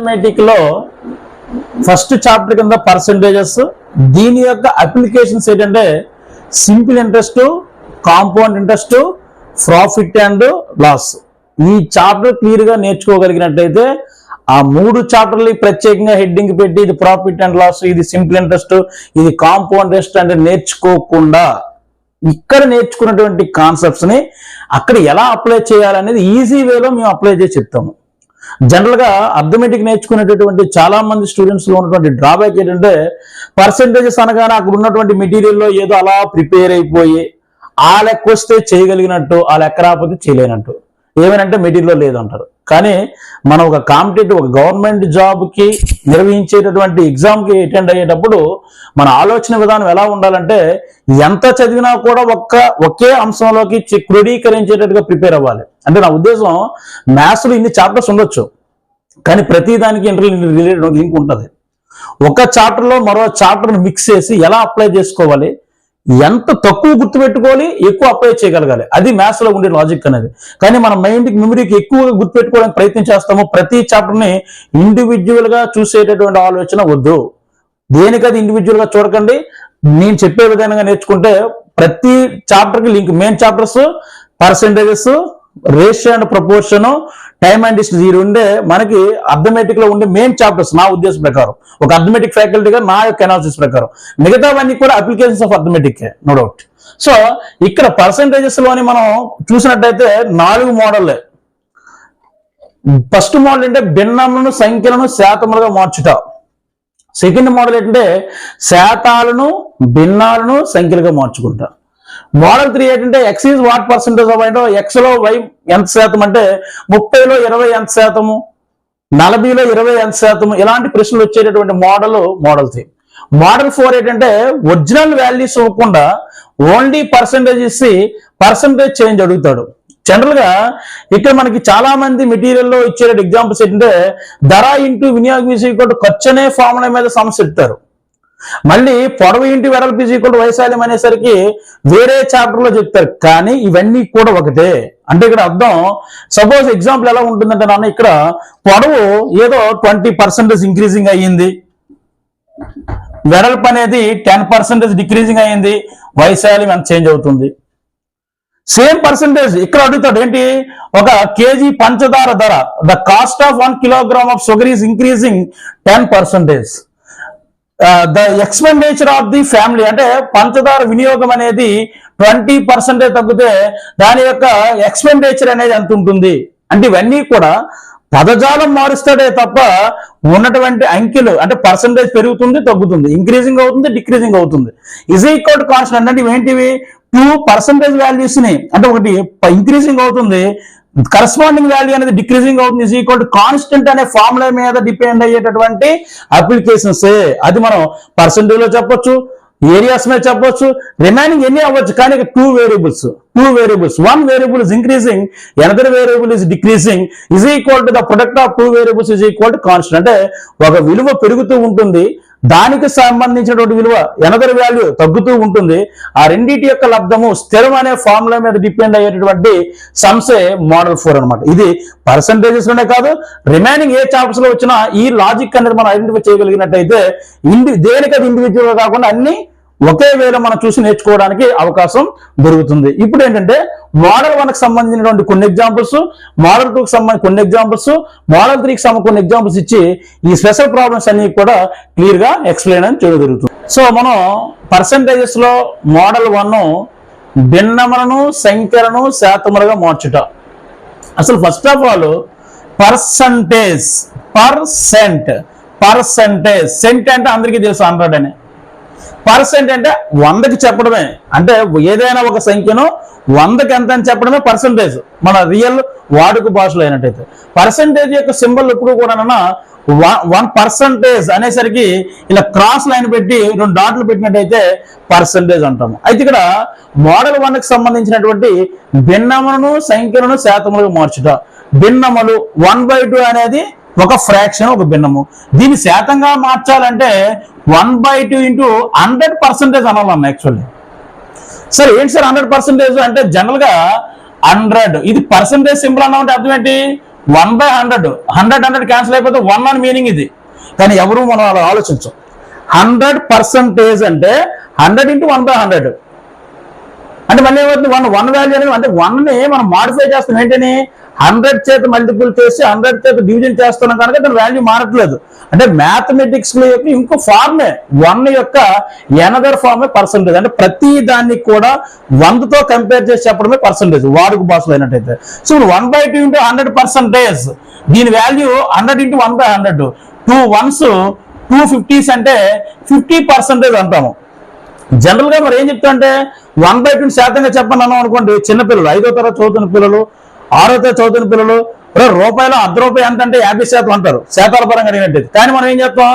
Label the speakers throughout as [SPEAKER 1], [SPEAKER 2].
[SPEAKER 1] మ్యాథమెటిక్లో first chapter కింద percentages దీని యొక్క అప్లికేషన్స్ ఏంటంటే simple interest compound interest profit and loss ఈ చాప్టర్ క్లియర్గా నేర్చుకోగలిగినట్టయితే ఆ మూడు చాప్టర్లు ప్రత్యేకంగా హెడ్డింగ్ పెట్టి ఇది ప్రాఫిట్ అండ్ లాస్ ఇది సింపుల్ ఇంట్రెస్ట్ ఇది కాంపౌండ్ ఇంట్రెస్ట్ అంటే నేర్చుకోకుండా ఇక్కడ నేర్చుకున్నటువంటి కాన్సెప్ట్స్ని అక్కడ ఎలా అప్లై చేయాలనేది ఈజీ వేలో మేము అప్లై చేసి చెప్తాము. జనరల్గా అర్థమెటిక్ నేర్చుకునేటటువంటి చాలా మంది స్టూడెంట్స్లో ఉన్నటువంటి డ్రాబ్యాక్ ఏంటంటే పర్సెంటేజెస్ అనగానే అక్కడ ఉన్నటువంటి మెటీరియల్లో ఏదో అలా ప్రిపేర్ అయిపోయి ఆ లెక్క వస్తే చేయగలిగినట్టు ఆ లెక్క రాకపోతే చేయలేనట్టు. ఏమనంటే మెటీరియల్ లేదంటారు. కానీ మనం ఒక కాంపిటేటివ్ ఒక గవర్నమెంట్ జాబ్కి నిర్వహించేటటువంటి ఎగ్జామ్కి అటెండ్ అయ్యేటప్పుడు మన ఆలోచన విధానం ఎలా ఉండాలంటే ఎంత చదివినా కూడా ఒక్క ఒకే అంశంలోకి క్రోడీకరించేటట్టుగా ప్రిపేర్ అవ్వాలి. అంటే నా ఉద్దేశం మ్యాథ్స్లో ఇన్ని చాప్టర్స్ ఉండొచ్చు కానీ ప్రతి దానికి ఇంటర్ రిలేటెడ్ లింక్ ఉంటుంది. ఒక చాప్టర్లో మరో చాప్టర్ మిక్స్ చేసి ఎలా అప్లై చేసుకోవాలి ఎంత తక్కువ గుర్తుపెట్టుకోవాలి ఎక్కువ అప్లై చేయగలగాలి. అది మ్యాథ్స్లో ఉండే లాజిక్ అనేది. కానీ మన మైండ్కి మెమరీకి ఎక్కువగా గుర్తుపెట్టుకోవడానికి ప్రయత్నం చేస్తాము ప్రతి చాప్టర్ని ఇండివిజువల్గా చూసేటటువంటి ఆలోచన వద్దు. దేనికది ఇండివిజువల్గా చూడకండి నేను చెప్పే విధంగా నేర్చుకుంటే ప్రతి చాప్టర్కి link main chapters percentages ratio and proportion time and distance ఈ ఉండే మనకి అర్థమెటిక్లో ఉండే మెయిన్ చాప్టర్స్ నా ఉద్దేశం ప్రకారం. ఒక అర్థమెటిక్ ఫ్యాకల్టీగా నా యొక్క అనాలిసిస్ ప్రకారం. మిగతావన్నీ కూడా applications of arithmetic no doubt so ఇక్కడ పర్సెంటేజెస్లోని మనం చూసినట్టయితే నాలుగు మోడల్ ఫస్ట్ మోడల్ అంటే భిన్నములను సంఖ్యలను శాతములుగా మార్చుట. సెకండ్ మోడల్ ఏంటంటే శాతాలను భిన్నాలను సంఖ్యలుగా మార్చుకుంటా. మోడల్ త్రీ ఏంటంటే X is what percentage of అంటే ఎక్స్లో వై ఎంత శాతం అంటే ముప్పైలో ఇరవై ఎంత శాతము? నలభైలో ఇరవై ఎంత శాతము? ఇలాంటి ప్రశ్నలు వచ్చేటటువంటి model model three model four ఏంటంటే ఒరిజినల్ వాల్యూస్ ఇవ్వకుండా ఓన్లీ పర్సంటేజ్ ఇచ్చి పర్సంటేజ్ చేంజ్ అడుగుతాడు. జనరల్గా ఇక్కడ మనకి చాలా మంది మెటీరియల్లో ఇచ్చే ఎగ్జాంపుల్స్ ఏంటంటే ధర ఇంటూ వినియోగం ఈక్వల్ ఖర్చు అనే ఫార్ములా మీద సమస్య ఇస్తారు. మళ్ళీ పొడవు ఇంటి వెడల్పు ఈక్వల్ వైశాల్యం అనేసరికి వేరే చాప్టర్లో చెప్తారు కానీ ఇవన్నీ కూడా ఒకటే. అంటే ఇక్కడ అర్థం సపోజ్ ఎగ్జాంపుల్ ఎలా ఉంటుందంటే నాన్న ఇక్కడ పొడవు ఏదో ట్వంటీ పర్సెంటేజ్ ఇంక్రీజింగ్ అయ్యింది. వెడల్పు అనేది టెన్ పర్సెంటేజ్ డిక్రీజింగ్ అయ్యింది. వైశాల్యం ఎంత చేంజ్ అవుతుంది. సేమ్ పర్సెంటేజ్ ఇక్కడ అడుగుతాడు ఏంటి? ఒక కేజీ పంచదార ధర the cost of one kilogram of sugar is increasing ten percentage the expenditure of the family అంటే పంచదార వినియోగం అనేది ట్వంటీ పర్సెంటేజ్ తగ్గితే దాని యొక్క ఎక్స్పెండిచర్ అనేది ఎంత ఉంటుంది? అంటే ఇవన్నీ కూడా పదజాలం మారుస్తాడే తప్ప ఉన్నటువంటి అంకెలు అంటే పర్సంటేజ్ పెరుగుతుంది తగ్గుతుంది. ఇంక్రీజింగ్ అవుతుంది డిక్రీజింగ్ అవుతుంది. ఇజ్ ఈక్వల్ కాన్స్టెంట్ అంటే ఇవేంటివి? టూ పర్సంటేజ్ వాల్యూస్ని. అంటే ఒకటి ఇంక్రీజింగ్ అవుతుంది. కరస్పాండింగ్ వాల్యూ అనేది డిక్రీజింగ్ అవుతుంది ఇజ్ ఈక్వల్ కాన్స్టెంట్ అనే ఫార్ములా మీద డిపెండ్ అయ్యేటటువంటి అప్లికేషన్స్ అది మనం పర్సంటేజ్లో చెప్పొచ్చు ఏరియాస్ మీద చెప్పొచ్చు రిమైనింగ్ ఎన్ని అవ్వచ్చు కానీ two variables two variables one variable is increasing another variable is decreasing is equal to the product of two variables is equal to constant అంటే ఒక విలువ పెరుగుతూ ఉంటుంది దానికి సంబంధించినటువంటి విలువ ఎనదర్ వాల్యూ తగ్గుతూ ఉంటుంది. ఆ రెండింటి యొక్క లబ్ధము స్థిరం అనే ఫార్ములా మీద డిపెండ్ అయ్యేటటువంటి సంస్థే మోడల్ ఫోర్ అన్నమాట. ఇది పర్సంటేజెస్లోనే కాదు రిమైనింగ్ ఏ చాప్టర్స్లో వచ్చినా ఈ లాజిక్ అనేది మనం ఐడెంటిఫై చేయగలిగినట్టయితే ఇండి దేనికి అది ఇండివిజువల్ కాకుండా అన్ని ఒకే వేళ మనం చూసి నేర్చుకోవడానికి అవకాశం దొరుకుతుంది. ఇప్పుడు ఏంటంటే మోడల్ వన్కి సంబంధించినటువంటి కొన్ని ఎగ్జాంపుల్స్ మోడల్ టూకి సంబంధించి సంబంధించిన కొన్ని ఎగ్జాంపుల్స్ మోడల్ త్రీకి సంబంధించి కొన్ని ఎగ్జాంపుల్స్ ఇచ్చి ఈ స్పెషల్ ప్రాబ్లమ్స్ అన్ని కూడా క్లియర్గా ఎక్స్ప్లెయిన్ అని చేయడం జరుగుతుంది. సో మనం పర్సంటేజెస్లో మోడల్ వన్ భిన్నములను సంఖ్యలను శాతములుగా మార్చుట. అసలు first of all percentage percent percentage cent అంటే అందరికీ తెలుసు హండ్రెడ్ అని. పర్సెంట్ అంటే వందకి చెప్పడమే. అంటే ఏదైనా ఒక సంఖ్యను వందకి ఎంత అని చెప్పడమే పర్సంటేజ్ మన రియల్ వాడుక భాషలో అయినట్టయితే. పర్సంటేజ్ యొక్క సింబల్ ఎప్పుడు కూడా వన్ పర్సంటేజ్ అనేసరికి ఇలా క్రాస్ లైన్ పెట్టి రెండు డాట్లు పెట్టినట్టయితే పర్సంటేజ్ అంటాము. అయితే ఇక్కడ మోడల్ వన్కి సంబంధించినటువంటి భిన్నములను సంఖ్యలను శాతములుగా మార్చుట. భిన్నములు వన్ బై టూ అనేది ఒక ఫ్రాక్షన్ ఒక భిన్నము. దీన్ని శాతంగా మార్చాలంటే one by two into hundred percentage అనాలన్నా actually సరే ఏంటి సార్ హండ్రెడ్ పర్సెంటేజ్ అంటే జనరల్గా హండ్రెడ్ ఇది పర్సెంటేజ్ సింపుల్ అన్న అర్థం ఏంటి? One by hundred hundred hundred cancel అయిపోతే వన్ అని మీనింగ్ ఇది. కానీ ఎవరు మనం అలా ఆలోచించం. హండ్రెడ్ పర్సెంటేజ్ అంటే hundred into one by hundred అంటే మళ్ళీ ఏమవుతుంది? వన్ వన్ వాల్యూ అనేది అంటే వన్ని మనం మాడిఫై చేస్తాం. ఏంటని? హండ్రెడ్ చేత మల్టిపుల్ చేసి హండ్రెడ్ చేత డివిజన్ చేస్తున్నాం కనుక దాని వాల్యూ మారట్లేదు. అంటే మ్యాథమెటిక్స్లో యొక్క ఇంకో ఫార్మే వన్ యొక్క ఎనదర్ ఫార్మే పర్సంటేజ్. అంటే ప్రతి దాన్ని కూడా వందతో కంపేర్ చేసి చెప్పడమే పర్సంటేజ్ వాడుకు భాషలో అయినట్టయితే. So one by two into hundred percentage దీని value hundred into one by hundred. Two ones two fifties అంటే ఫిఫ్టీ పర్సెంటేజ్ అంటాము. జనరల్గా మరి ఏం చెప్తా అంటే వన్ బై టూ శాతంగా చెప్పను అనుకోండి చిన్నపిల్లలు ఐదో తరగతి చదువుతున్న పిల్లలు ఆరో తరగతి చదువుతున్న పిల్లలు రూపాయలు అర్ధ రూపాయి ఎంత అంటే యాభై శాతం అంటారు. శాతాల పరంగా అడిగినట్టు కానీ మనం ఏం చేస్తాం?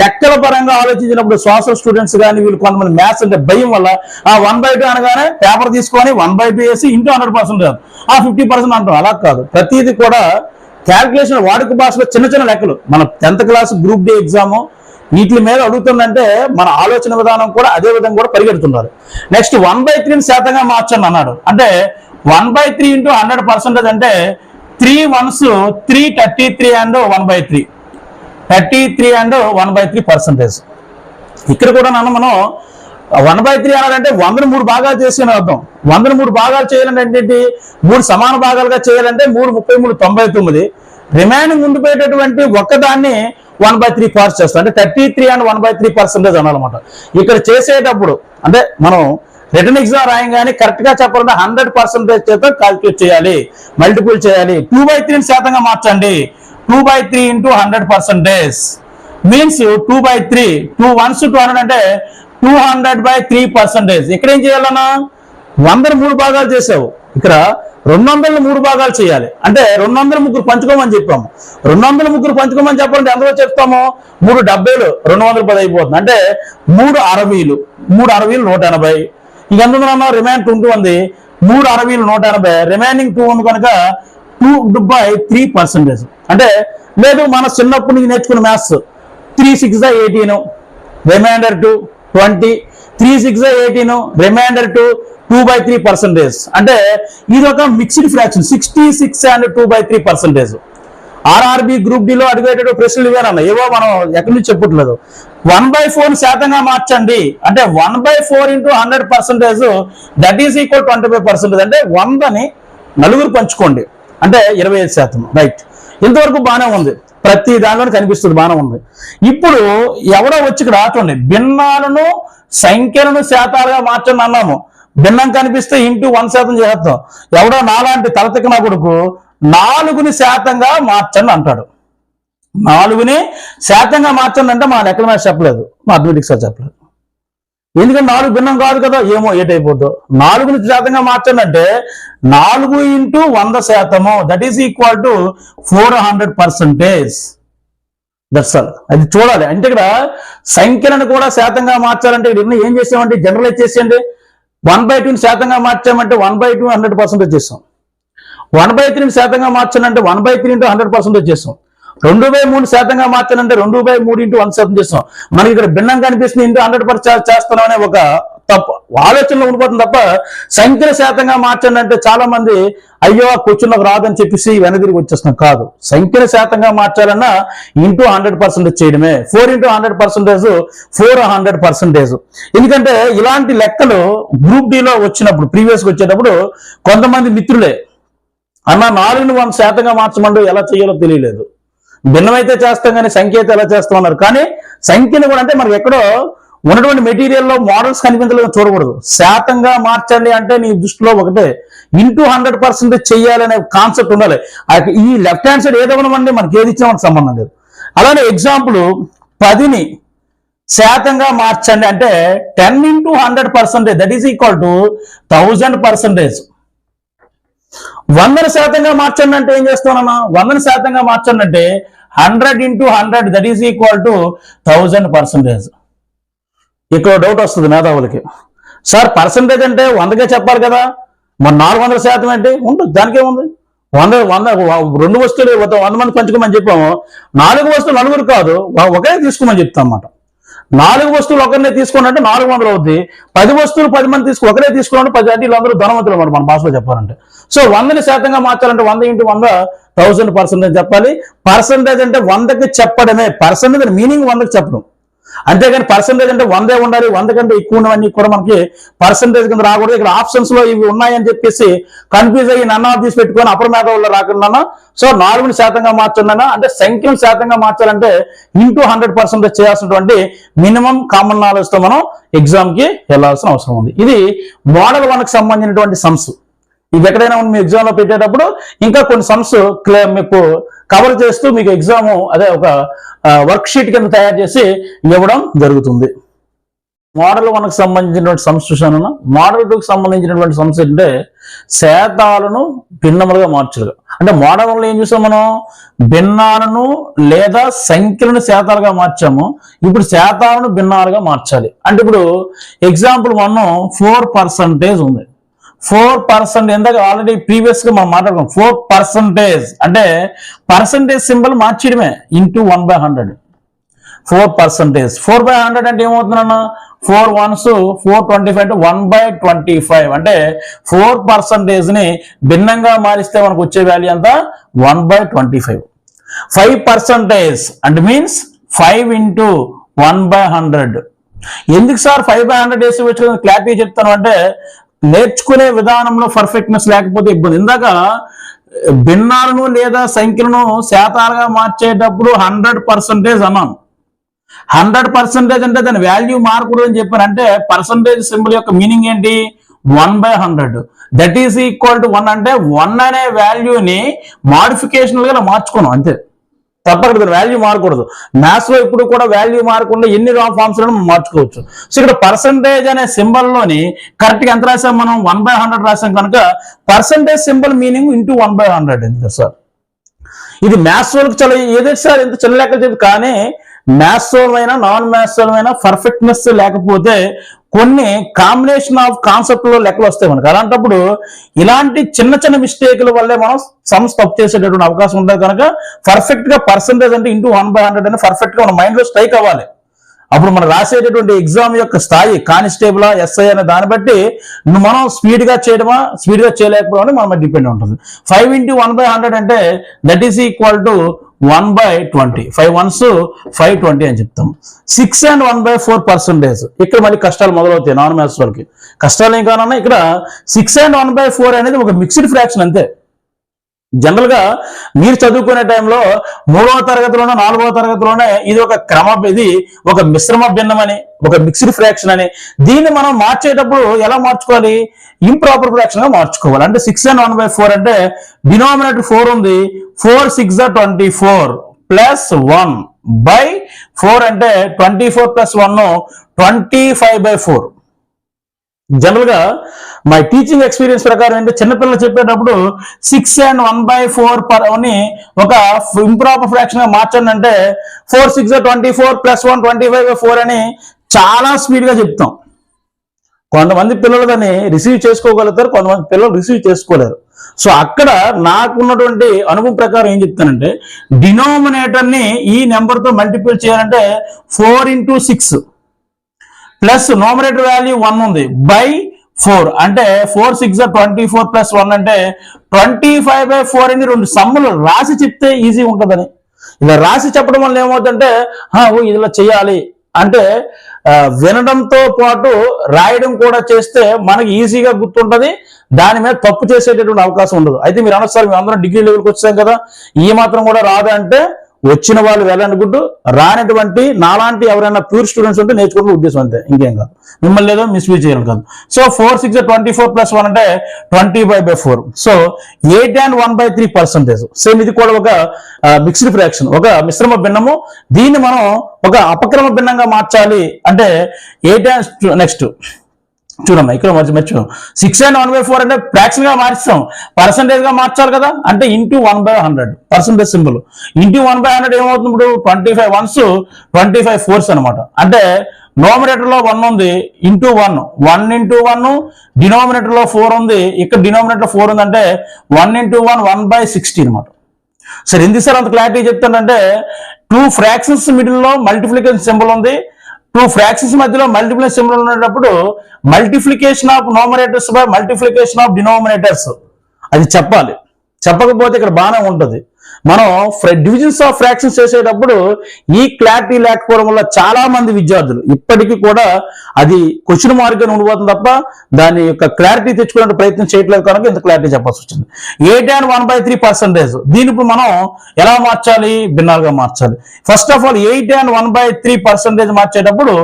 [SPEAKER 1] లెక్కల పరంగా ఆలోచించినప్పుడు సోషల్ స్టూడెంట్స్ కానీ వీళ్ళు కొంతమంది మ్యాథ్స్ అంటే భయం వల్ల ఆ వన్ బై టూ అనగానే పేపర్ తీసుకొని వన్ బై టూ వేసి ఇంటూ హండ్రెడ్ పర్సెంట్ ఆ ఫిఫ్టీ పర్సెంట్ అంటాం. అలా కాదు. ప్రతిదీ కూడా క్యాల్కులేషన్ వాడుక భాషలో చిన్న చిన్న లెక్కలు. మన tenth class group D exam వీటి మీద అడుగుతుందంటే మన ఆలోచన విధానం కూడా అదే విధంగా కూడా పరిగెడుతున్నారు. నెక్స్ట్ వన్ బై త్రీని శాతంగా మార్చండి అన్నాడు. అంటే one by three into hundred percentage అంటే three ones three thirty three and one by three. Thirty three and one by three percentage. ఇక్కడ కూడా నన్ను మనం వన్ బై త్రీ అనాలంటే వందను మూడు భాగాలు చేసి అని అర్థం. వందను మూడు భాగాలు చేయాలంటే ఏంటి మూడు సమాన భాగాలుగా చేయాలంటే మూడు ముప్పై మూడు తొంభై తొమ్మిది. రిమైనింగ్ ఉండిపోయేటటువంటి ఒక్కదాన్ని వన్ బై త్రీ పార్ట్స్ చేస్తాం. అంటే thirty three and one by three percentage అనాలన్నమాట. ఇక్కడ చేసేటప్పుడు అంటే మనం రిటర్న్ ఎగ్జామ్ రాయంగానే కరెక్ట్గా చెప్పాలంటే హండ్రెడ్ పర్సెంటేజ్ చేత కాల్కులేట్ చేయాలి. మల్టిపుల్ చేయాలి. టూ బై త్రీని శాతంగా మార్చండి. Two by three into hundred percentage means two by three two ones two hundred అంటే two hundred by three percentage ఇక్కడ ఏం చేయాలన్నా? వందలు మూడు భాగాలు చేసావు. ఇక్కడ రెండు వందలు మూడు భాగాలు చేయాలి. అంటే రెండు వందల ముగ్గురు పంచుకోమని చెప్పాము. రెండు వందల ముగ్గురు పంచుకోమని చెప్పాలంటే ఎంతలో చెప్తాము? మూడు డెబ్బైలు. రెండు వందల పది అయిపోతుంది. అంటే మూడు అరవీలు. మూడు అరవీలు నూట ఎనభై. ఇంకెంత ఉందన్నా రిమైన్ టూ ఉంది. మూడు అరవైలు నూట ఎనభై. రిమైనింగ్ టూ ఉంది కనుక టూ బై త్రీ పర్సెంటేజ్ అంటే లేదు మన చిన్నప్పటి నుంచి నేర్చుకున్న maths three six eighteen remainder two twenty three six eighteen remainder two two by three percentage అంటే ఇది ఒక mixed fraction sixty six and two by three percentage RRB group డిలో అడిగేటటువంటి ప్రశ్నలు ఇవేనన్న ఏవో మనం ఎక్కడి నుంచి చెప్పట్లేదు. వన్ బై ఫోర్ శాతంగా మార్చండి. అంటే one by four into hundred percentage that is equal twenty five percentage. అంటే వందని నలుగురు పంచుకోండి. అంటే ఇరవై ఐదు శాతం. రైట్. ఇంతవరకు బాగానే ఉంది. ప్రతి దానిలో కనిపిస్తుంది బాగానే ఉంది. ఇప్పుడు ఎవడో వచ్చి ఇక్కడ ఆటండి భిన్నాలను సంఖ్యలను శాతాలుగా మార్చండి అన్నాము. భిన్నం కనిపిస్తే ఇంటూ వన్ శాతం చేస్తాం. ఎవడో నాలాంటి తలతిక్కన కొడుకు నాలుగుని శాతంగా మార్చండి అంటాడు. నాలుగుని శాతంగా మార్చండి అంటే మా లెక్కల చెప్పలేదు. మా అథమెటిక్స్ చెప్పలేదు. ఎందుకంటే నాలుగు భిన్నం కాదు కదా ఏమో ఏటైపోద్దో. నాలుగుని శాతంగా మార్చండి అంటే నాలుగు ఇంటూ వంద శాతము that is equal to four hundred percentage that's all అది చూడాలి. అంటే ఇక్కడ సంఖ్యలను కూడా శాతంగా మార్చాలంటే ఇక్కడ ఏం చేసామంటే జనరలైజ్ చేసేయండి. వన్ బై టూని శాతంగా మార్చామంటే one by two hundred percentage చేస్తాం వన్ బై త్రీ శాతంగా మార్చాలంటే one by three into hundred percent చేస్తాం రెండు బై మూడు శాతంగా మార్చాలంటే రెండు బై మూడు ఇంటూ వన్ శాతం చేస్తాం మనకి ఇక్కడ భిన్నం కనిపిస్తుంది ఇంటూ హండ్రెడ్ పర్సెంట్ చేస్తున్నాం అనే ఒక తప్పు. ఆలోచనలో ఉండిపోతుంది తప్ప సంఖ్యల శాతంగా మార్చండి అంటే చాలా మంది అయ్యో కూర్చున్నకు రాదని చెప్పేసి వెనదిరిగి వచ్చేస్తున్నాం కాదు. సంఖ్యల శాతంగా మార్చాలన్నా ఇంటూ హండ్రెడ్ పర్సెంటేజ్ చేయడమే. Four into hundred percentage four hundred percentage. ఎందుకంటే ఇలాంటి లెక్కలు గ్రూప్ డిలో వచ్చినప్పుడు ప్రీవియస్గా వచ్చేటప్పుడు కొంతమంది మిత్రులే అన్న నాలుగుని వన్ శాతంగా మార్చమండు ఎలా చేయాలో తెలియలేదు. భిన్నమైతే చేస్తాం కానీ సంఖ్య అయితే ఎలా చేస్తామన్నారు. కానీ సంఖ్యను కూడా అంటే మనకి ఎక్కడో ఉన్నటువంటి మెటీరియల్లో మోడల్స్ కనిపించలేదు చూడకూడదు. శాతంగా మార్చండి అంటే నీ దృష్టిలో ఒకటే. ఇంటూ హండ్రెడ్ పర్సెంటేజ్ చెయ్యాలనే కాన్సెప్ట్ ఉండాలి. ఈ లెఫ్ట్ హ్యాండ్ సైడ్ ఏదవనమండి మనకి ఏది ఇచ్చినా మనకు సంబంధం లేదు. అలానే ఎగ్జాంపుల్ పదిని శాతంగా మార్చండి అంటే ten into hundred percentage that is equal to thousand percentage. వందల శాతంగా మార్చండి అంటే ఏం చేస్తానన్నా వందల శాతంగా మార్చండి అంటే hundred into hundred that is equal to thousand percentage ఇక్కడ డౌట్ వస్తుంది మేధావులకి. సార్ పర్సంటేజ్ అంటే వందకే చెప్పాలి కదా? మరి నాలుగు వందల శాతం అంటే ఉంటుంది దానికేముంది వంద వంద రెండు వస్తువులు వంద మంది పంచుకోమని చెప్పాము. నాలుగు వస్తువులు నలుగురు కాదు ఒకరే ఒకే తీసుకోమని చెప్తాం అన్నమాట నాలుగు వస్తువులు ఒకరినే తీసుకోనంటే నాలుగు వందలు అవుద్ది. పది వస్తువులు పది మంది తీసుకు ఒకరే తీసుకున్నట్టు పది అంటే వీళ్ళందరూ ధనవంతులు అన్నమాట మన భాషలో చెప్పాలంటే. సో వందని శాతంగా మార్చాలంటే వంద ఇంటూ వంద థౌసండ్ పర్సెంటేజ్ చెప్పాలి. పర్సంటేజ్ అంటే వందకి చెప్పడమే. పర్సెంటేజ్ మీనింగ్ వందకి చెప్పడం. అంతేగాని పర్సంటేజ్ అంటే వందే ఉండాలి వంద కంటే ఎక్కువ ఉన్నవన్నీ కూడా మనకి పర్సంటేజ్ కింద రాకూడదు. ఇక్కడ ఆప్షన్స్లో ఇవి ఉన్నాయని చెప్పేసి కన్ఫ్యూజ్ అయ్యి నన్న తీసి పెట్టుకొని అప్పర్ మేఘాల్లో రాకుండా సో నాలుగు శాతంగా మార్చండి అంటే సంఖ్యను శాతంగా మార్చాలంటే ఇంటూ హండ్రెడ్ పర్సెంటేజ్ చేయాల్సినటువంటి మినిమం కామన్ నాలెడ్జ్తో మనం ఎగ్జామ్కి వెళ్ళాల్సిన అవసరం ఉంది. ఇది మోడల్ వన్కి సంబంధించినటువంటి సంస్థ ఇది ఎక్కడైనా మీ ఎగ్జామ్లో పెట్టేటప్పుడు ఇంకా కొన్ని సమ్స్ మీకు కవర్ చేస్తూ మీకు ఎగ్జామ్ అదే ఒక వర్క్ షీట్ కింద తయారు చేసి ఇవ్వడం జరుగుతుంది. మోడల్ వన్కి సంబంధించినటువంటి సంస్థ చూసాను మోడల్ టూకి సంబంధించినటువంటి సంస్థ అంటే శాతాలను భిన్నములుగా మార్చరు. అంటే మోడల్ వన్లో ఏం చూసాం మనం? భిన్నాలను లేదా సంఖ్యలను శాతాలుగా మార్చాము. ఇప్పుడు శాతాలను భిన్నాలుగా మార్చాలి. అంటే ఇప్పుడు ఎగ్జాంపుల్ వన్ ఫోర్ పర్సంటేజ్ ఉంది. ఫోర్ పర్సెంట్ ఎందాక ఆల్రెడీ ప్రీవియస్గా మనం మాట్లాడుకున్నాం. ఫోర్ పర్సంటేజ్ అంటే పర్సంటేజ్ సింబల్ మార్చడమే into one by hundred four percentage four by hundred అంటే ఏమవుతుందన్న four ones four twenty five అంటే వన్ బై ట్వంటీ ఫైవ్ అంటే ఫోర్ పర్సంటేజ్ని భిన్నంగా మారిస్తే మనకు వచ్చే వాల్యూ అంతా one by twenty five five percentage అంటే means five into one by hundred ఎందుకు సార్ ఫైవ్ బై హండ్రెడ్ వేసి వచ్చి క్లారిటీ చెప్తాను. అంటే నేర్చుకునే విధానంలో పర్ఫెక్ట్నెస్ లేకపోతే ఇబ్బంది. ఇందాక భిన్నాలను లేదా సంఖ్యలను శాతాలుగా మార్చేటప్పుడు హండ్రెడ్ పర్సంటేజ్ అన్నాను. హండ్రెడ్ పర్సెంటేజ్ అంటే దాని వాల్యూ మారకూడదు అని చెప్పారు అంటే పర్సంటేజ్ సింబల్ యొక్క మీనింగ్ ఏంటి? One by hundred that is equal to one అంటే వన్ అనే వాల్యూని మాడిఫికేషన్గా మార్చుకున్నాం మార్చుకోను అంతే. తప్పకుండా వాల్యూ మారకూడదు. మ్యాథ్స్లో ఇప్పుడు కూడా వాల్యూ మారకుండా ఎన్ని రాంగ్ ఫార్మ్స్ మనం మార్చుకోవచ్చు. సో ఇక్కడ పర్సంటేజ్ అనే సింబల్లోని కరెక్ట్గా ఎంత రాసాం మనం? వన్ బై హండ్రెడ్ రాసాం కనుక percentage symbol meaning into one by hundred ఎందుకు సార్? ఇది మ్యాథ్స్ వాళ్ళకి చాలా ఏదైతే సార్ ఎంత చిన్న లెక్క చెప్పి కానీ మ్యాథ్స్ అయినా నాన్ మ్యాథ్స్ అయినా పర్ఫెక్ట్నెస్ లేకపోతే కొన్ని కాంబినేషన్ ఆఫ్ కాన్సెప్ట్లో లెక్కలు వస్తాయి మనకు. అలాంటప్పుడు ఇలాంటి చిన్న చిన్న మిస్టేక్ల వల్లే మనం సమ్స్ తప్పు చేసేటటువంటి అవకాశం ఉంటుంది కనుక పర్ఫెక్ట్గా పర్సంటేజ్ అంటే ఇంటూ వన్ బై హండ్రెడ్ అని పర్ఫెక్ట్గా మన మైండ్లో స్ట్రైక్ అవ్వాలి. అప్పుడు మనం రాసేటటువంటి ఎగ్జామ్ యొక్క స్థాయి కానిస్టేబుల్ ఎస్ఐ అనే దాన్ని బట్టి మనం స్పీడ్గా చేయడమా స్పీడ్గా చేయలేకపోవడం మన మీద డిపెండ్ ఉంటుంది. Five into one by hundred అంటే that is equal to one by twenty five ones five twenty అని చెప్తాం. Six and one by four percentage ఇక్కడ మళ్ళీ కష్టాలు మొదలవుతాయి నాన్ మ్యాథ్స్ వాళ్ళకి కష్టాలు ఏం కానన్నా ఇక్కడ six and one by four అనేది ఒక మిక్స్డ్ ఫ్రాక్షన్ అంతే. జనరల్గా మీరు చదువుకునే టైంలో మూడవ తరగతిలోనే నాలుగవ తరగతిలోనే ఇది ఒక క్రమ ఇది ఒక మిశ్రమ భిన్నం అని ఒక మిక్స్డ్ ఫ్రాక్షన్ అని. దీన్ని మనం మార్చేటప్పుడు ఎలా మార్చుకోవాలి? ఇంప్రాపర్ ఫ్రాక్షన్గా మార్చుకోవాలి. అంటే six and one by four అంటే డినామినేటర్ ఫోర్ ఉంది. Four six twenty four plus one by four అంటే twenty four plus one twenty five by four జనరల్గా మై టీచింగ్ ఎక్స్పీరియన్స్ ప్రకారం అంటే చిన్నపిల్లలు చెప్పేటప్పుడు six and one by four per అని ఒక ఇంప్రాపర్ ఫ్రాక్షన్గా మార్చండి అంటే four six twenty four plus one twenty five by four అని చాలా స్పీడ్గా చెప్తాం. కొంతమంది పిల్లలు దాన్ని రిసీవ్ చేసుకోగలుగుతారు కొంతమంది పిల్లలు రిసీవ్ చేసుకోలేరు. సో అక్కడ నాకున్నటువంటి అనుభవం ప్రకారం ఏం చెప్తానంటే డినోమినేటర్ని ఈ నెంబర్తో మల్టిపుల్ చేయాలంటే four into six plus numerator value one ఉంది. బై ఫోర్ అంటే four six twenty four plus one అంటే ట్వంటీ ఫైవ్ బై ఫోర్ అని రెండు. సమ్ములు రాసి చెప్తే ఈజీ ఉంటుందని. ఇలా రాసి చెప్పడం వల్ల ఏమవుతుందంటే ఇదిలా ఓ ఇలా చేయాలి అంటే వినడంతో పాటు రాయడం కూడా చేస్తే మనకి ఈజీగా గుర్తుంటుంది. దాని మీద తప్పు చేసేటటువంటి అవకాశం ఉండదు. అయితే మీరు అనొచ్చు మేము అందరం డిగ్రీ లెవెల్కి వచ్చాం కదా. ఈ మాత్రం కూడా రాదు అంటే వచ్చిన వాళ్ళు వెళ్ళనుకుంటూ రానటువంటి నాలాంటి ఎవరైనా ప్యూర్ స్టూడెంట్స్ ఉంటే నేర్చుకోవడం ఉద్దేశం అంతే ఇంకేం కాదు. మిమ్మల్ని ఏదో మిస్యూజ్ చేయడం కాదు. So four six twenty four plus one అంటే twenty five by four so eight and one by three percentage same ఇది కూడా ఒక మిక్స్డ్ ఫ్రాక్షన్ ఒక మిశ్రమ భిన్నము. దీన్ని మనం ఒక అపక్రమ భిన్నంగా మార్చాలి అంటే ఎయిట్ అండ్ నెక్స్ట్ చూడమ్మా ఇక్కడ మర్చి మర్చి six and one by four అంటే ఫ్రాక్షన్గా మార్చాం పర్సంటేజ్గా మార్చాలి కదా? అంటే into one by hundred percentage symbol into one by hundred ఏమవుతుంది ఇప్పుడు? Twenty five ones twenty five fours అనమాట అంటే నోమినేటర్లో వన్ ఉంది into one one into one డినోమినేటర్లో four ఉంది. ఇక్కడ డినోమినేటర్ ఫోర్ ఉంది అంటే one into one one by sixty అనమాట సరే ఎందుకు సార్ అంత క్లారిటీ చెప్తానంటే టూ ఫ్రాక్షన్స్ మిడిల్లో మల్టిప్లికేషన్ సింబల్ ఉంది. టూ ఫ్రాక్షన్స్ మధ్యలో మల్టిపుల్ సింబల్ ఉన్నప్పుడు multiplication of numerators by multiplication of denominators అది చెప్పాలి. చెప్పకపోతే ఇక్కడ బాగానే ఉంటుంది. మనం డివిజన్స్ ఆఫ్ ఫ్రాక్షన్స్ చేసేటప్పుడు ఈ క్లారిటీ లేకపోవడం వల్ల చాలా మంది విద్యార్థులు ఇప్పటికీ కూడా అది క్వశ్చన్ మార్క్ ఉండిపోతుంది తప్ప దాని యొక్క క్లారిటీ తెచ్చుకునే ప్రయత్నం చేయట్లేదు కనుక ఇంత క్లారిటీ చెప్పాల్సి వచ్చింది. Eight and one by three percentage దీని ఇప్పుడు మనం ఎలా మార్చాలి? భిన్నాలుగా మార్చాలి. First of all eight and one by three percentage మార్చేటప్పుడు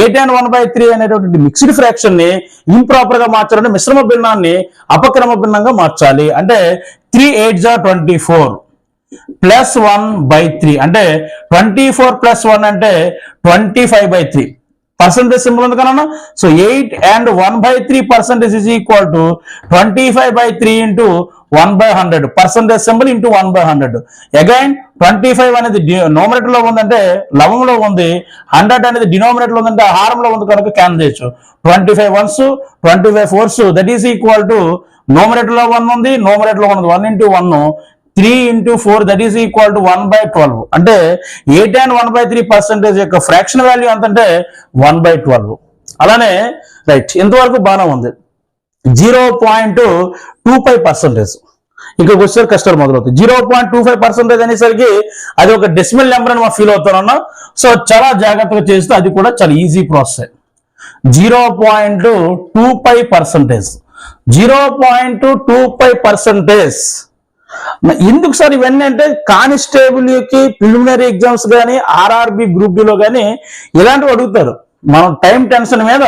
[SPEAKER 1] eight and one by three అనేటువంటి మిక్స్డ్ ఫ్రాక్షన్ని ఇంప్రాపర్గా మార్చాలంటే మిశ్రమ భిన్నాన్ని అపక్రమ భిన్నంగా మార్చాలి. అంటే త్రీ ఎయిట్ జా twenty four plus one by three. అంటే ట్వంటీ ఫోర్ ప్లస్ వన్ అంటే twenty five by three. Percentage symbol ఉంది కన్నా so eight and one by three percentage is equal to twenty five by three into one by hundred percentage symbol into one by hundred again twenty five అనేది నోమినేటర్లో ఉందంటే లవంలో ఉంది hundred అనేది డినోమినేటర్లో ఉందంటే హారంలో ఉంది కనుక క్యాన్ చేయొచ్చు. Twenty five ones twenty five fours that is equal to నోమినేటర్లో one ఉంది నోమినేటర్లో ఉంది. One into one three into four that is equal to one by twelve అంటే eight and one by three percentage యొక్క fraction value ఎంత అంటే one by twelve అలానే right ఇంతవరకు బాగానే ఉంది. Zero point two five percentage ఇక్కడికి వచ్చే కష్టాలు మొదలవుతుంది. Zero point two five percentage అనేసరికి అది ఒక డెసిమల్ నెంబర్ అని మనం ఫీల్ అవుతానన్నా సో చాలా జాగ్రత్తగా చేస్తే అది కూడా చాలా easy process zero point two five percentage zero point two five percentage ఎందుకు సార్ ఇవన్నీ అంటే కానిస్టేబుల్కి ప్రిలిమినరీ ఎగ్జామ్స్ కానీ ఆర్ఆర్బి గ్రూప్ డిలో కానీ ఇలాంటివి అడుగుతారు. మనం టైం టెన్షన్ మీద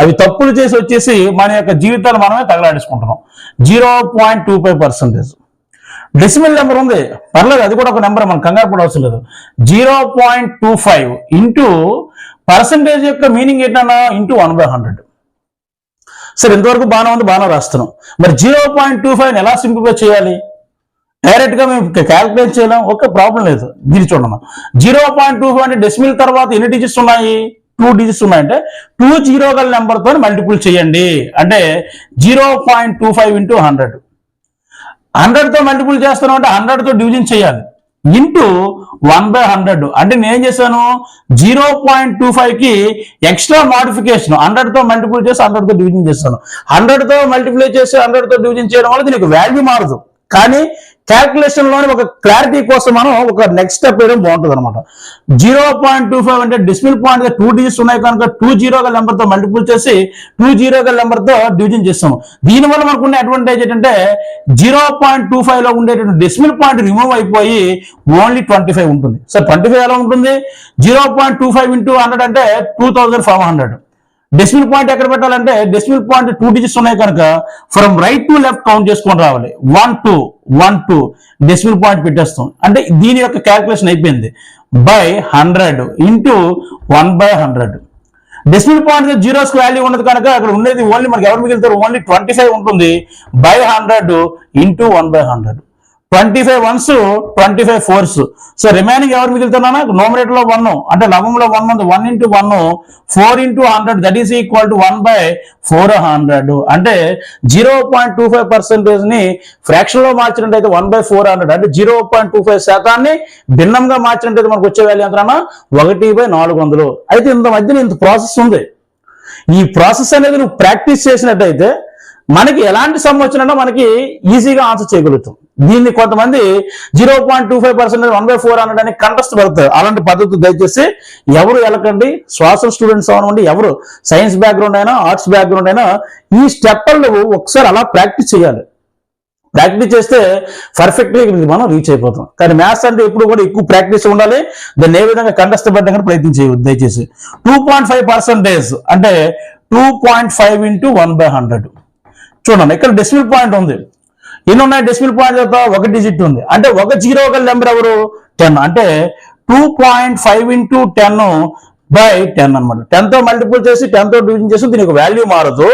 [SPEAKER 1] అవి తప్పులు చేసి వచ్చేసి మన యొక్క జీవితాలు మనమే తగలాడేసుకుంటున్నాం. Zero point two five percentage. Decimal number ఉంది. పర్లేదు అది కూడా ఒక నెంబర్ మనం కంగారు పడవలసిన అవసరం లేదు. Zero point two five into percentage యొక్క మీనింగ్ ఏంటన్నా? Into one by hundred. సరే ఇంతవరకు బాగానే ఉంది బాగానే రాస్తున్నాం. మరి జీరో పాయింట్ టూ ఫైవ్ ఎలా సింప్లిఫై చేయాలి? డైరెక్ట్గా మేము క్యాల్కులేట్ చేయలేం. ఓకే ప్రాబ్లం లేదు. దీన్ని చూడండి. జీరో పాయింట్ టూ ఫైవ్ అంటే డెసిమిల్ తర్వాత ఎన్ని డిజిట్స్ ఉన్నాయి? టూ డిజిట్స్ ఉన్నాయంటే టూ జీరో గల నెంబర్తో మల్టిపుల్ చేయండి. అంటే zero point two five into hundred హండ్రెడ్తో multiple చేస్తున్నాం అంటే హండ్రెడ్తో డివిజన్ చేయాలి. ఇంటూ వన్ బై హండ్రెడ్ అంటే నేను ఏం చేశాను? జీరో పాయింట్ టూ ఫైవ్కి ఎక్స్ట్రా మాడిఫికేషన్ హండ్రెడ్తో మల్టిపుల్ చేసి హండ్రెడ్తో డివిజన్ చేస్తాను. హండ్రెడ్తో మల్టిప్లై చేసి హండ్రెడ్తో డివిజన్ చేయడం వల్ల దీనికి వాల్యూ మారదు. కానీ క్యాల్కులేషన్లోని ఒక క్లారిటీ కోసం మనం ఒక నెక్స్ట్ స్టెప్ వేయడం బాగుంటుంది అనమాట జీరో పాయింట్ టూ ఫైవ్ అంటే డిస్మిల్ పాయింట్ టూ డిజిట్స్ ఉన్నాయి కనుక టూ జీరో గల నెంబర్తో మల్టిపుల్ చేసి టూ జీరో గల నెంబర్తో డివిజన్ చేస్తాము. దీనివల్ల మనకు ఉండే అడ్వాంటేజ్ ఏంటంటే జీరో పాయింట్ టూ ఫైవ్లో ఉండేటువంటి డిస్మిల్ పాయింట్ రిమూవ్ అయిపోయి ఓన్లీ ట్వంటీ ఫైవ్ ఉంటుంది. సో ట్వంటీ ఫైవ్ ఎలా ఉంటుంది? Zero point two five into hundred అంటే two thousand five hundred decimal point ఎక్కడ పెట్టాలంటే డెసిమల్ పాయింట్ టూ డిజిట్స్ ఉన్నాయి కనుక from right to left count చేసుకొని రావాలి. One two one two decimal point పెట్టేస్తాం. అంటే దీని యొక్క క్యాల్కులేషన్ అయిపోయింది. By hundred into one by hundred decimal point zeros value ఉన్నది కనుక అక్కడ ఉండేది ఓన్లీ మనకి ఎవరు మిగులుతారు? ఓన్లీ ట్వంటీ ఫైవ్ ఉంటుంది. By hundred into one by hundred twenty five ones twenty five fours so remaining ఎవరు మిగులుతున్నా నోమినేట్లో వన్ అంటే లవంలో వన్ ఉంది. One into one four into hundred that is equal to one by four hundred అంటే zero point two five పర్సెంటేజ్ని ఫ్రాక్షన్లో మార్చినట్టయితే వన్ బై ఫోర్ హండ్రెడ్ అంటే జీరో పాయింట్ టూ ఫైవ్ శాతాన్ని భిన్నంగా మార్చినట్టయితే మనకు వచ్చే వాల్యూ ఎంత ఒకటి బై నాలుగు వందలు. అయితే ఇంత మధ్యన ఇంత ప్రాసెస్ ఉంది. ఈ ప్రాసెస్ అనేది నువ్వు ప్రాక్టీస్ చేసినట్టయితే మనకి ఎలాంటి సమ్ వచ్చినా మనకి ఈజీగా ఆన్సర్ చేయగలుగుతాం. దీన్ని కొంతమంది zero point two five percent one by four hundred అని కంటెస్ట్ పెడతారు. అలాంటి పద్ధతి దయచేసి ఎవరు వెళ్ళకండి. సోషల్ స్టూడెంట్స్ అవనండి ఎవరు సైన్స్ బ్యాక్గ్రౌండ్ అయినా ఆర్ట్స్ బ్యాక్గ్రౌండ్ అయినా ఈ స్టెప్పర్లు ఒకసారి అలా ప్రాక్టీస్ చేయాలి. ప్రాక్టీస్ చేస్తే పర్ఫెక్ట్గా మనం రీచ్ అయిపోతాం. కానీ మ్యాథ్స్ అంటే ఎప్పుడు కూడా ఎక్కువ ప్రాక్టీస్ ఉండాలి. దాన్ని ఏ విధంగా కంటెస్ట్ పెట్టడానికి ప్రయత్నం చేయవద్దు. దయచేసి టూ పాయింట్ ఫైవ్ పర్సెంటేజ్ అంటే two point five into one by hundred చూడండి ఇక్కడ డెసిమల్ పాయింట్ ఉంది. ఎన్ని ఉన్నాయి డెసిమల్ పాయింట్ యొక్క ఒక డిజిట్ ఉంది. అంటే ఒక జీరో ఒక నెంబర్ ఎవరు? టెన్ అంటే two point five into ten by ten అనమాట టెన్తో మల్టిపుల్ చేసి టెన్తో డివిజన్ చేసి దీనికి వాల్యూ మారదు.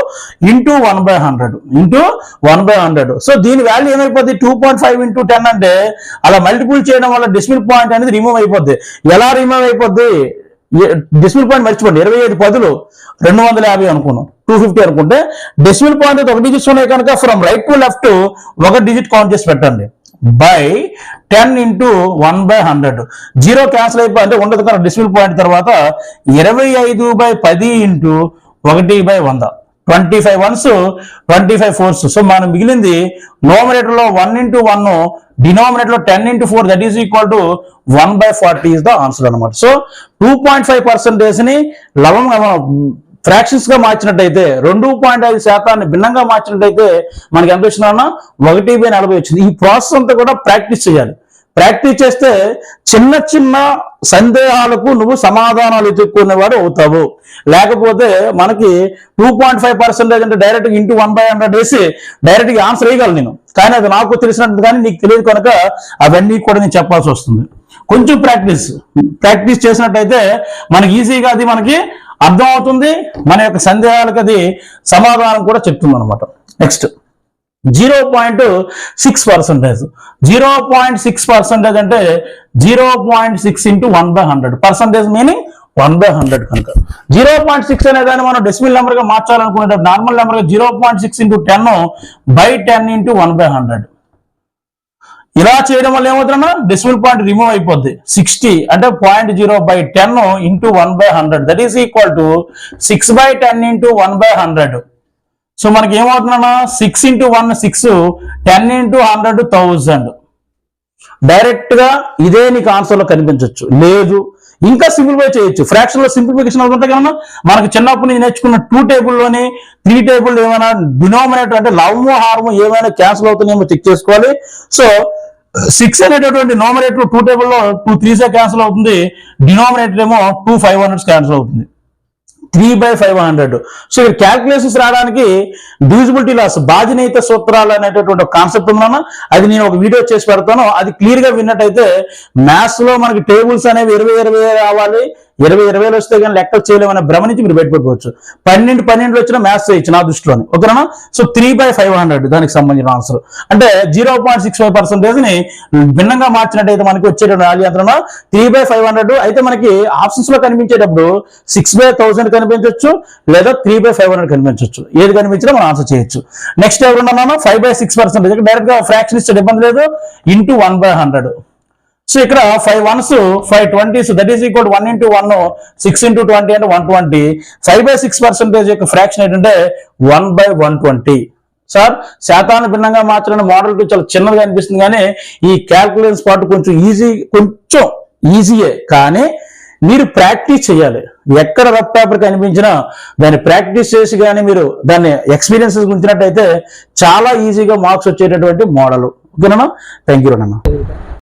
[SPEAKER 1] Into one by hundred into one by hundred so దీని value ఏమైపోద్ది? Two point five into ten అంటే అలా మల్టిపుల్ చేయడం వల్ల డెసిమల్ పాయింట్ అనేది రిమూవ్ అయిపోద్ది. ఎలా రిమూవ్ అయిపోద్ది? డెసిమల్ పాయింట్ మర్చిపోండి. ఇరవై ఐదు పదులు రెండు వందల యాభై అనుకున్నాం టూ ఫిఫ్టీ అనుకుంటే డెసిమల్ పాయింట్ అయితే ఒక డిజిట్స్ ఉన్నాయి కనుక ఫ్రమ్ రైట్ టు లెఫ్ట్ ఒక డిజిట్ కౌంట్ చేసి పెట్టండి. By ten into one by hundred zero cancel అయిపోయి అంటే ఉండదు కనుక డెసిమల్ పాయింట్ తర్వాత ఇరవై ఐదు బై పది ఇంటూ ఒకటి బై వంద. Twenty five ones twenty five fours so మనం మిగిలింది నోమినేటర్లో one into one డినామినేటర్లో ten into four that is equal to one by forty is the answer అనమాట సో టూ పాయింట్ ఫైవ్ పర్సెంటేజ్ని లవం ఫ్రాక్షన్స్గా మార్చినట్టయితే రెండు పాయింట్ ఐదు శాతాన్ని భిన్నంగా మార్చినట్టయితే మనకి ఎంత వచ్చిందన్నా? ఒకటి బై నలభై వచ్చింది. ఈ ప్రాసెస్ అంతా కూడా ప్రాక్టీస్ చేయాలి. ప్రాక్టీస్ చేస్తే చిన్న చిన్న సందేహాలకు నువ్వు సమాధానాలు ఎదుర్కొనేవాడు అవుతావు. లేకపోతే మనకి టూ పాయింట్ ఫైవ్ పర్సెంటేజ్ అంటే డైరెక్ట్గా ఇంటూ వన్ బై హండ్రెడ్ వేసి డైరెక్ట్గా ఆన్సర్ వేయగలను నేను. కానీ అది నాకు తెలిసినట్టు కానీ నీకు తెలియదు కనుక అవన్నీ కూడా నేను చెప్పాల్సి వస్తుంది. కొంచెం ప్రాక్టీస్. ప్రాక్టీస్ చేసినట్టయితే మనకి ఈజీగా అది మనకి అర్థం అవుతుంది మన యొక్క సందేహాలకు అది సమాధానం కూడా చెప్తుంది అనమాట next zero point six percentage. Zero point six percentage అంటే zero point six into one by hundred. Percentage meaning one by hundred కనుక. జీరో పాయింట్ సిక్స్ అనే దాన్ని మనం డెసిమిల్ నెంబర్గా normal నెంబర్గా zero point six into ten by ten into one by hundred. ఇలా చేయడం వల్ల ఏమవుతుందన్నా డెసిమల్ పాయింట్ రిమూవ్ అయిపోద్ది. సిక్స్టీ అంటే point zero by ten into one by hundred. That is equal to six by ten into one by hundred so మనకి ఏమవుతుందన్నా? Six into one six ten into hundred thousand డైరెక్ట్గా ఇదే నీకు ఆన్సర్లో కనిపించవచ్చు లేదు. ఇంకా simplify చేయొచ్చు. ఫ్రాక్షన్లో సింప్లిఫికేషన్ అవుతుంటే కన్నా మనకి చిన్నప్పుడు నేను నేర్చుకున్న టూ టేబుల్లోని త్రీ టేబుల్ ఏమైనా డినామినేటర్ అంటే లవ్ హార్మ్ ఏమైనా క్యాన్సిల్ అవుతున్నాయేమో చెక్ చేసుకోవాలి. సో సిక్స్ అనేటటువంటి నోమినేటర్ టూ టేబుల్లో టూ త్రీసే క్యాన్సిల్ అవుతుంది. డినామినేటర్ ఏమో టూ ఫైవ్ హండ్రెడ్స్ క్యాన్సిల్ అవుతుంది. Three by five hundred so ఇక్కడ క్యాల్కులేషన్స్ రావడానికి డివిజిబిలిటీ లాస్ బాధ్యనీత సూత్రాలు అనేటటువంటి కాన్సెప్ట్ ఉందన్న అది నేను ఒక వీడియో చేసి పెడతాను. అది క్లియర్గా విన్నట్టయితే మ్యాథ్స్లో మనకి టేబుల్స్ అనేవి ఇరవై ఇరవై రావాలి. ఇరవై ఇరవైలో వస్తే కానీ లెక్కలు చేయలేమనే భ్రమ నుంచి మీరు బయటపడిపోవచ్చు. పన్నెండు పన్నెండు వచ్చిన మ్యాథ్స్ చేయొచ్చు నా దృష్టిలోని. ఓకేనా? So three by five hundred దానికి సంబంధించిన ఆన్సర్ అంటే జీరో పాయింట్ సిక్స్ ఫైవ్ పర్సెంటేజ్ని భిన్నంగా మార్చినట్టయితే మనకి వచ్చేటువంటి value three by five hundred అయితే మనకి ఆప్షన్స్లో కనిపించేటప్పుడు సిక్స్ బై థౌసండ్ కనిపించవచ్చు లేదా త్రీ బై ఫైవ్ హండ్రెడ్ కనిపించవచ్చు ఏది కనిపించినా మనం ఆన్సర్ చేయొచ్చు. నెక్స్ట్ ఎవరున్నామో ఫైవ్ బై సిక్స్ పర్సెంటేజ్ డైరెక్ట్గా ఫ్రాక్షన్ ఇస్తే ఇబ్బంది లేదు. Into one by hundred so ఇక్కడ five ones five twenties that is equal one into one six into twenty అంటే one twenty five by six percentage యొక్క fraction ఏంటంటే one by one twenty sir శాతాన్ని భిన్నంగా మార్చడం మోడల్ టూ చాలా చిన్నదిగా అనిపిస్తుంది కానీ ఈ క్యాల్కులేషన్స్ పాటు కొంచెం ఈజీ కొంచెం ఈజీయే కానీ మీరు ప్రాక్టీస్ చేయాలి. ఎక్కడ రఫ్ పేపర్ కనిపించినా దాన్ని ప్రాక్టీస్ చేసి కానీ మీరు దాన్ని ఎక్స్పీరియన్సెస్ గురించినట్టయితే చాలా ఈజీగా మార్క్స్ వచ్చేటటువంటి మోడల్ ఓకేనా థ్యాంక్ యూ అన్న